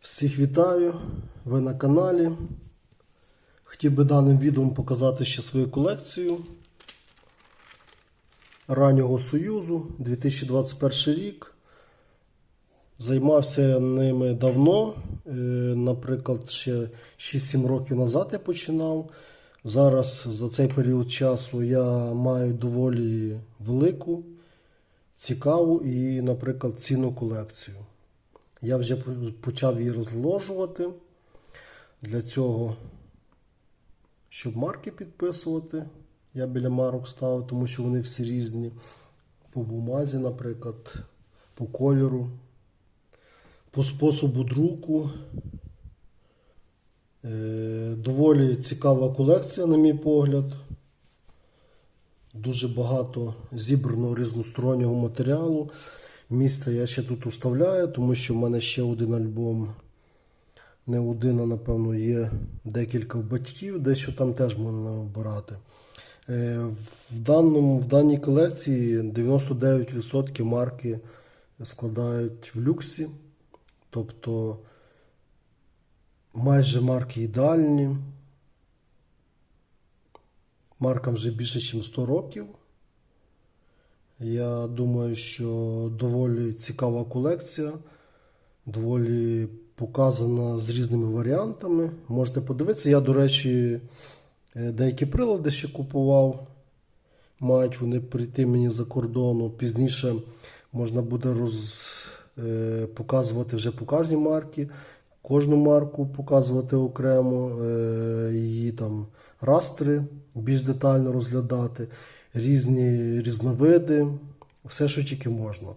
Всіх вітаю! Ви на каналі. Хотів би даним відео показати ще свою колекцію раннього Союзу 2021 рік. Займався ними давно. Е, Наприклад, ще 6-7 років назад я починав. Зараз за цей період часу я маю доволі велику, цікаву і, наприклад, цінну колекцію. Я вже почав її розложувати. Для цього, щоб марки підписувати, я біля марок ставив, тому що вони всі різні. По бумазі, наприклад, по кольору, по способу друку. Е, Доволі цікава колекція, на мій погляд. Дуже багато зібраного різностороннього матеріалу. Місце я ще тут уставляю, тому що в мене ще один альбом. Не один, а напевно, є декілька батьків, дещо там теж можна обирати. Е, В, даному, в даній колекції 99% марки складають в люксі. Тобто майже марки ідеальні. Маркам вже більше, ніж 100 років. Я думаю, що доволі цікава колекція, доволі показана з різними варіантами. Можете подивитися. Я, до речі, е, деякі прилади ще купував. Мають вони прийти мені за кордону. Пізніше можна буде роз, е, показувати вже по кожній марці. Кожну марку показувати окремо, е, її там растри більш детально розглядати, різні різновиди, все, що тільки можна.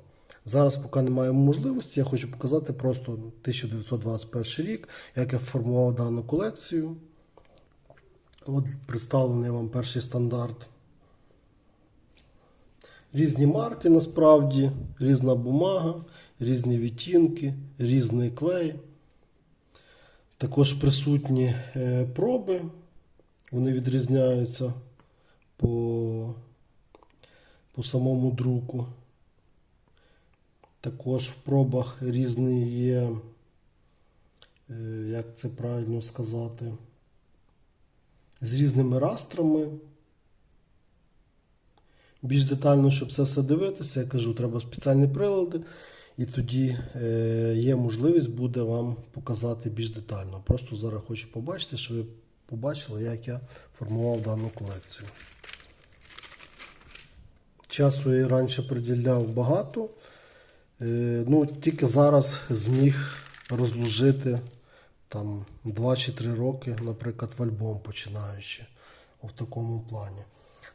Зараз, поки не маємо можливості, я хочу показати просто 1921 рік, як я формував дану колекцію. От представлений вам перший стандарт. Різні марки насправді, різна бумага, різні відтінки, різний клей. Також присутні е, проби. Вони відрізняються по, по самому друку. Також в пробах різні є, е, як це правильно сказати, з різними растрами. Більш детально, щоб це все дивитися, я кажу, треба спеціальні прилади, і тоді е, є можливість буде вам показати більш детально. Просто зараз хочу побачити, що ви побачили, як я формував дану колекцію. Часу я раніше приділяв багато. Е, ну, тільки зараз зміг розложити там 2 чи 3 роки, наприклад, в альбом починаючи в такому плані.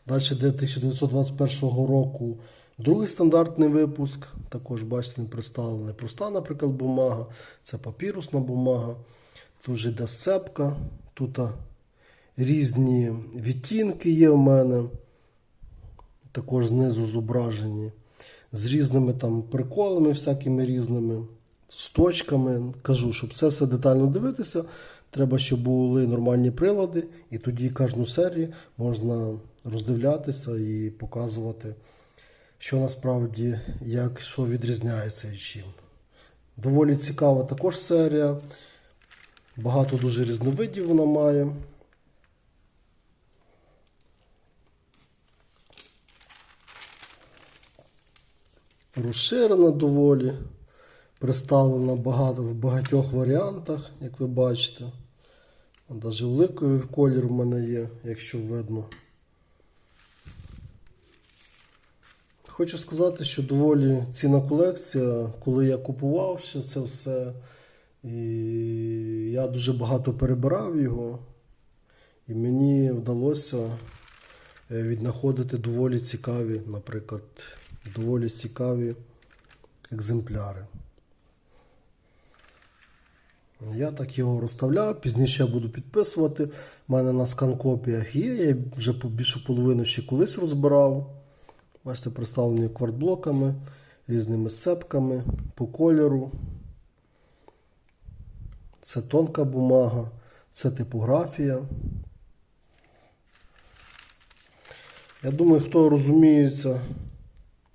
Далі де 1921 року другий стандартний випуск. Також, бачите, він представлений проста, наприклад, бумага. Це папірусна бумага. Тут же йде сцепка. Тут різні відтінки є в мене. Також знизу зображені. З різними там приколами, всякими різними, з точками. Кажу, щоб це все детально дивитися. Треба, щоб були нормальні прилади, і тоді кожну серію можна роздивлятися і показувати, що насправді як що відрізняється і чим. Доволі цікава також серія. Багато дуже різновидів вона має. Розширена доволі. Представлена багато, в багатьох варіантах, як ви бачите. Навіть великий колір в мене є, якщо видно. Хочу сказати, що доволі цінна колекція, коли я купував ще це все, і я дуже багато перебирав його, і мені вдалося е, віднаходити доволі цікаві, наприклад, доволі цікаві екземпляри. Я так його розставляв, пізніше я буду підписувати. У мене на скан-копіях є, я вже більшу половину ще колись розбирав. Бачите, представлені квартблоками, різними сцепками по кольору. Це тонка бумага, це типографія. Я думаю, хто розуміється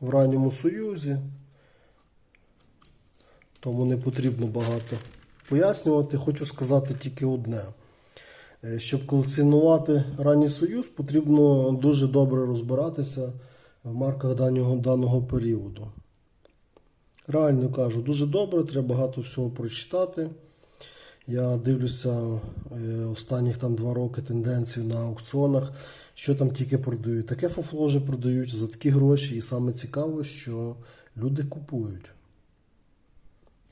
в ранньому союзі, тому не потрібно багато пояснювати, хочу сказати тільки одне. Е, Щоб колекціонувати ранній союз, потрібно дуже добре розбиратися в марках даного, даного періоду. Реально кажу, дуже добре, треба багато всього прочитати. Я дивлюся е, останніх там два роки тенденцію на аукціонах, що там тільки продають. Таке фуфло вже продають за такі гроші, і саме цікаво, що люди купують.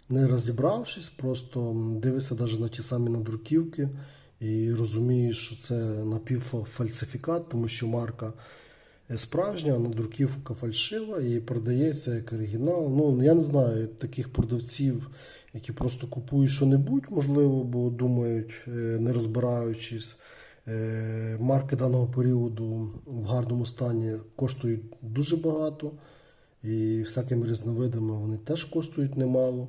Не розібравшись, просто дивишся навіть на ті самі надруківки і розумієш, що це напівфальсифікат, тому що марка справжня, а надруківка фальшива і продається як оригінал. Ну, я не знаю таких продавців, які просто купують що-небудь, можливо, бо думають, е, не розбираючись. Е, Марки даного періоду в гарному стані коштують дуже багато, і всякими різновидами вони теж коштують немало.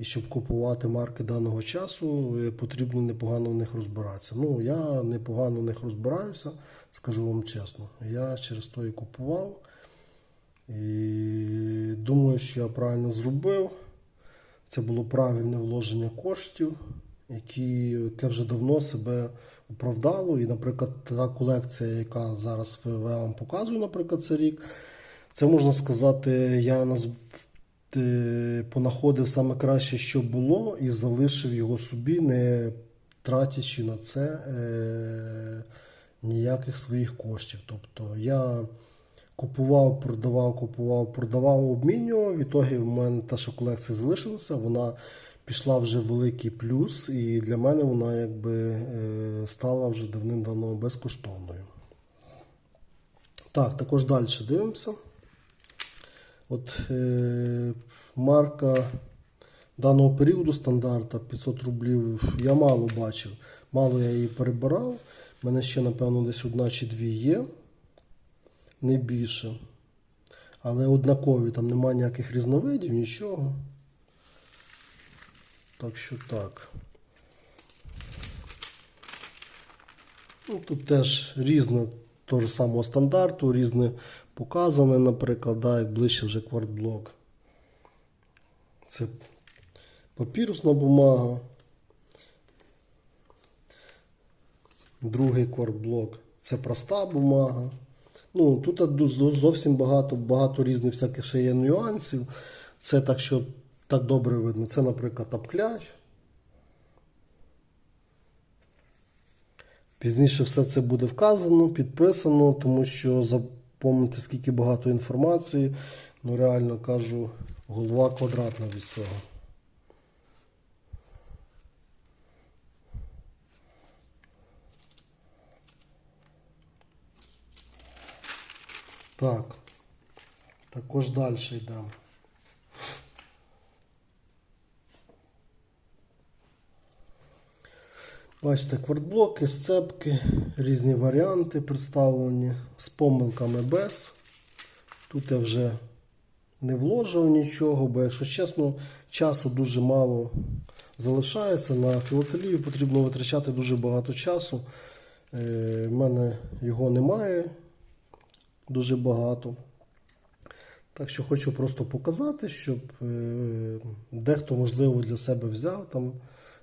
І щоб купувати марки даного часу, е, потрібно непогано в них розбиратися. Ну, я непогано в них розбираюся, скажу вам чесно. Я через то і купував. І думаю, що я правильно зробив. Це було правильне вложення коштів, які, яке вже давно себе оправдало. І, наприклад, та колекція, яка зараз я вам показую, наприклад, цей рік, це можна сказати, я наз... понаходив саме краще, що було, і залишив його собі, не тратячи на це е... ніяких своїх коштів. Тобто я купував, продавав, купував, продавав, обмінював. В ітогі в мене та, що колекція залишилася, вона пішла вже в великий плюс, і для мене вона якби е, стала вже давним-давно безкоштовною. Так, також далі дивимося. От е, марка даного періоду стандарта 500 рублів я мало бачив. Мало я її перебирав. У мене ще, напевно, десь одна чи дві є. Не більше. Але однакові, там немає ніяких різновидів, нічого. Так що так. Ну, тут теж різне того ж самого стандарту, різне показане, наприклад, да, як ближче вже квартблок. Це папірусна бумага. Другий квартблок це проста бумага. Ну, тут зовсім багато, багато різних всяких ще є нюансів. Це так, що так добре видно. Це, наприклад, апкляч. Пізніше все це буде вказано, підписано, тому що запам'ятати, скільки багато інформації. Ну, реально кажу, голова квадратна від цього. Так. Також далі йдемо. Бачите, квартблоки, сцепки, різні варіанти представлені з помилками без. Тут я вже не вложив нічого, бо, якщо чесно, часу дуже мало залишається. На філателію потрібно витрачати дуже багато часу. Е, в мене його немає дуже багато. Так що хочу просто показати, щоб е, дехто, можливо, для себе взяв там,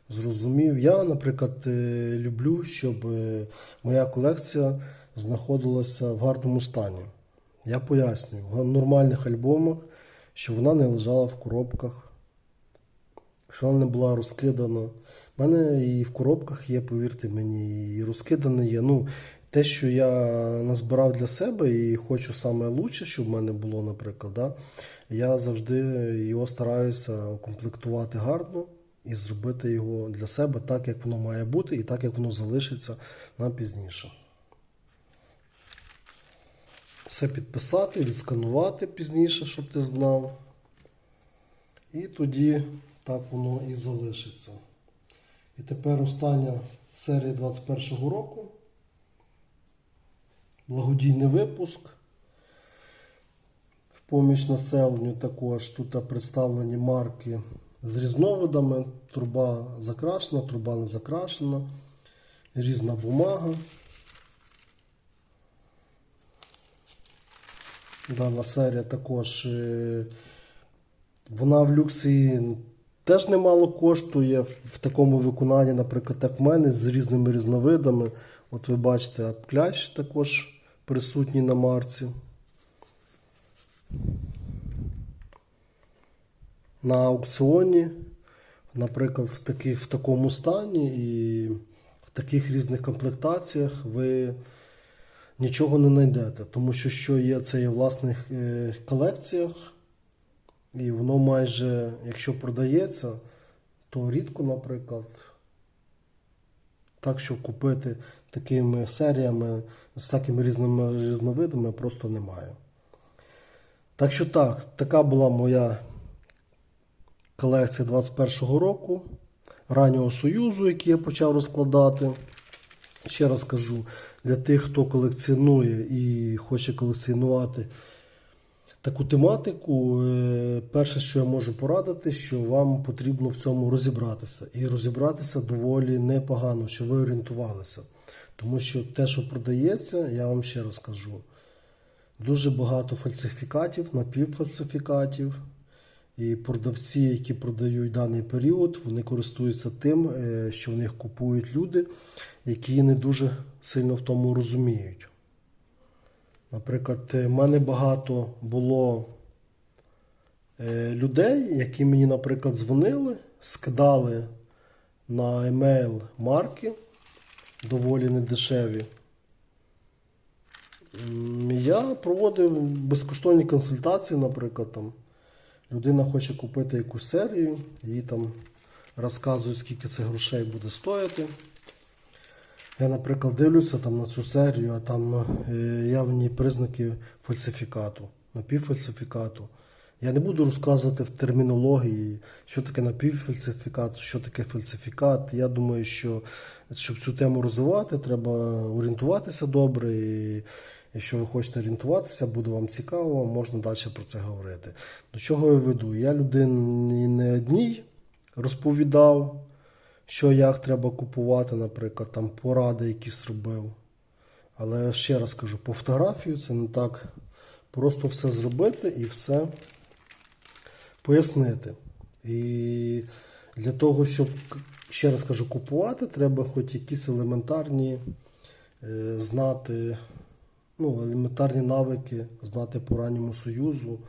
зрозумів. Я, наприклад, е, люблю, щоб е, моя колекція знаходилася в гарному стані. Я пояснюю, в нормальних альбомах, щоб вона не лежала в коробках, що вона не була розкидана. У мене і в коробках є, повірте мені, і розкидане є. Ну, те, що я назбирав для себе і хочу саме лучше, щоб в мене було, наприклад, да, я завжди його стараюся укомплектувати гарно і зробити його для себе так, як воно має бути, і так, як воно залишиться на пізніше. Все підписати, відсканувати пізніше, щоб ти знав. І тоді так воно і залишиться. І тепер остання серія 21 року. Благодійний випуск. В поміч населенню також тут представлені марки з різновидами. Труба закрашена, труба не закрашена, різна бумага. Дана серія також е, вона в люксі теж немало коштує в, такому виконанні, наприклад, як в мене, з різними різновидами. От ви бачите, кляч також присутній на марці. На аукціоні, наприклад, в, таких, в такому стані і в таких різних комплектаціях ви нічого не знайдете. Тому що що є, це є в власних е, колекціях, і воно майже, якщо продається, то рідко, наприклад, так, що купити такими серіями з всякими різними різновидами просто немає. Так що так, така була моя колекція 21-го року, раннього Союзу, який я почав розкладати. Ще раз кажу, для тих, хто колекціонує і хоче колекціонувати таку тематику, е, перше, що я можу порадити, що вам потрібно в цьому розібратися. І розібратися доволі непогано, щоб ви орієнтувалися. Тому що те, що продається, я вам ще раз кажу, дуже багато фальсифікатів, напівфальсифікатів. І продавці, які продають даний період, вони користуються тим, е, що в них купують люди, які не дуже сильно в тому розуміють. Наприклад, в мене багато було е, людей, які мені, наприклад, дзвонили, скидали на емейл марки, доволі недешеві. Я проводив безкоштовні консультації, наприклад, там. Людина хоче купити якусь серію, їй там розказують, скільки це грошей буде стоїти. Я, наприклад, дивлюся там на цю серію, а там е, явні признаки фальсифікату, напівфальсифікату. Я не буду розказувати в термінології, що таке напівфальсифікат, що таке фальсифікат. Я думаю, що щоб цю тему розвивати, треба орієнтуватися добре. І якщо ви хочете орієнтуватися, буде вам цікаво, можна далі про це говорити. До чого я веду? Я людині не одній розповідав, що як треба купувати, наприклад, там поради якісь робив. Але ще раз кажу, по фотографію це не так просто все зробити і все пояснити. І для того, щоб, ще раз кажу, купувати, треба хоч якісь елементарні е, знати, ну, елементарні навики, знати по ранньому союзу,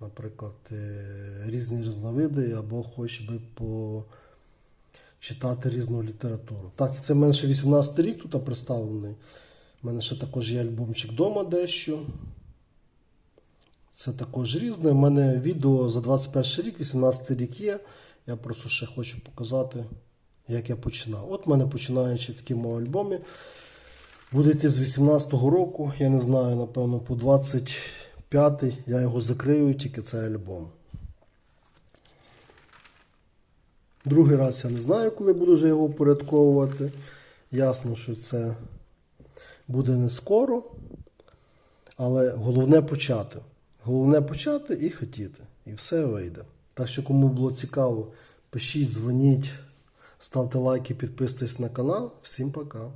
наприклад, е, різні різновиди, або хоч би по читати різну літературу. Так, це ще 18 рік тут представлений. У мене ще також є альбомчик вдома дещо. Це також різне. У мене відео за 21 рік, 18 рік є. Я просто ще хочу показати, як я починав. От в мене починаючи в такому альбомі. Буде йти з 18-го року, я не знаю, напевно, по 25-й я його закрию, тільки цей альбом. Другий раз я не знаю, коли буду вже його упорядковувати. Ясно, що це буде не скоро. Але головне почати. Головне почати і хотіти. І все вийде. Так що, кому було цікаво, пишіть, дзвоніть, ставте лайки, підписуйтесь на канал. Всім пока.